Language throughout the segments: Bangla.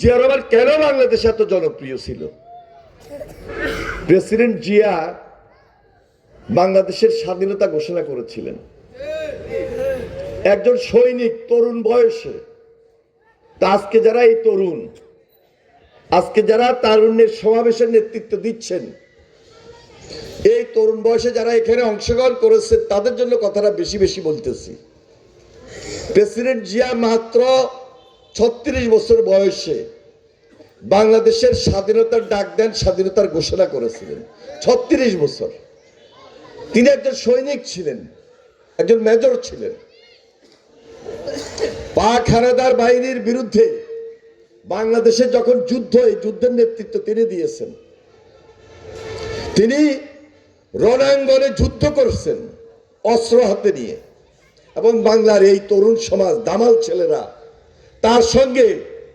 জিয়া রহমান কেন বাংলাদেশে এত জনপ্রিয় ছিল? প্রেসিডেন্ট জিয়া বাংলাদেশের স্বাধীনতা ঘোষণা করেছিলেন। একজন সৈনিক, তরুণ বয়সে। তা আজকে যারা এই তরুণ, আজকে যারা তারুণ্যের সমাবেশের নেতৃত্ব দিচ্ছেন, এই তরুণ বয়সে যারা এখানে অংশগ্রহণ করেছেন, তাদের জন্য কথাটা বেশি বেশি বলতেছি। প্রেসিডেন্ট জিয়া মাত্র ছত্রিশ বছর বয়সে বাংলাদেশের স্বাধীনতার ডাক দেন, স্বাধীনতার ঘোষণা করেছিলেন। ছত্রিশ বছর। তিনি একজন সৈনিক ছিলেন, একজন মেজর ছিলেন। পাক হানাদার বাহিনীর বিরুদ্ধে বাংলাদেশে যখন যুদ্ধ, এই যুদ্ধের নেতৃত্ব তিনি দিয়েছেন। তিনি রণাঙ্গনে যুদ্ধ করছেন অস্ত্র হাতে নিয়ে। এবং বাংলার এই তরুণ সমাজ, দামাল ছেলেরা তার সঙ্গে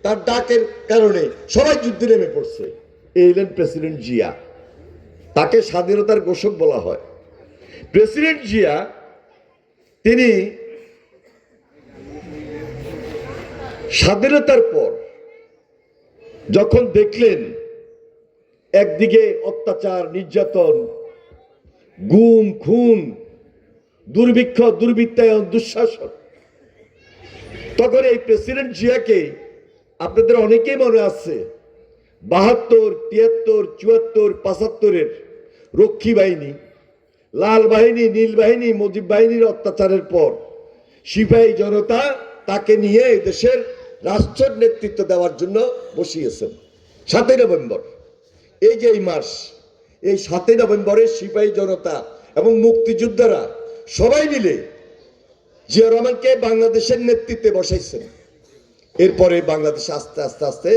তার ডাকের কারণে সবাই যুদ্ধে নেমে পড়ছে। এই এলেন প্রেসিডেন্ট জিয়া। তাকে স্বাধীনতার ঘোষক বলা হয়। প্রেসিডেন্ট জিয়া, তিনি স্বাধীনতার পর যখন দেখলেন একদিকে অত্যাচার, নির্যাতন, গুম, খুন, দুর্ভিক্ষ, দুর্বৃত্তায়ন, দুঃশাসন তখন এই প্রেসিডেন্ট জিয়াকে আপনাদের অনেকেই মনে আছে, বাহাত্তর, তিয়াত্তর, চুয়াত্তর, পঁচাত্তরের রক্ষী বাহিনী, লাল বাহিনী, নীল বাহিনী, মুজিব বাহিনীর অত্যাচারের পর সিপাহী জনতা তাকে নিয়ে দেশের রাষ্ট্রের নেতৃত্ব দেওয়ার জন্য বসিয়েছেন। সাতই নভেম্বর, এই যে এই মাস, এই সাতই নভেম্বরে সিপাহী জনতা এবং মুক্তিযোদ্ধারা সবাই মিলে জিয়া রহমানকে বাংলাদেশের নেতৃত্বে বসাইছেন। এরপরে বাংলাদেশ আস্তে আস্তে আস্তে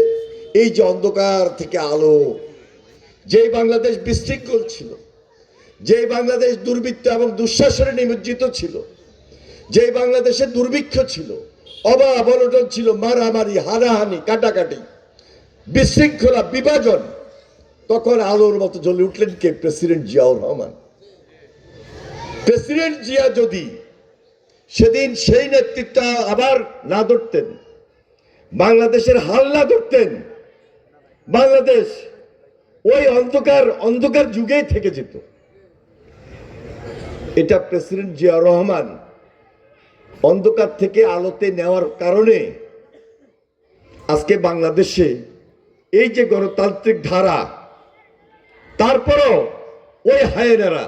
এই যে অন্ধকার থেকে আলো, যেই বাংলাদেশ বিশৃঙ্খল ছিল, যেই বাংলাদেশ দুর্বৃত্ত এবং দুঃশাসনে নিমজ্জিত ছিল, যেই বাংলাদেশে দুর্ভিক্ষ ছিল, অভাব, অনটন ছিল, মারামারি, হানাহানি, কাটাকাটি, বিশৃঙ্খলা, বিভাজন, তখন আলোর মতো জ্বলে উঠলেন কে? প্রেসিডেন্ট জিয়াউর রহমান। প্রেসিডেন্ট জিয়া যদি সেদিন সেই নেতৃত্ব আবার না ধরতেন। বাংলাদেশের হাল না ধরতেন। বাংলাদেশ ওই অন্ধকার অন্ধকার যুগেই থেকে যেত। এটা প্রেসিডেন্ট জিয়া রহমান অন্ধকার থেকে আলোতে নেওয়ার কারণে আজকে বাংলাদেশে এই যে গণতান্ত্রিক ধারা, তারপরও ওই হায়েনারা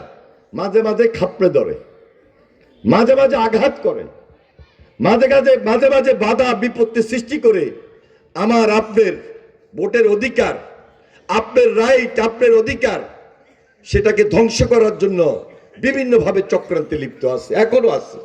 মাঝে মাঝে খাপড়ে ধরে। মাঝে মাঝে আঘাত করে মাঝে মাঝে মাঝে মাঝে বাধা, বিপত্তি সৃষ্টি করে আমার আপনার ভোটের অধিকার, আপনার রাইট আপনার অধিকার, সেটাকে ধ্বংস করার জন্য বিভিন্নভাবে চক্রান্তে লিপ্ত আছে, এখনও আছে।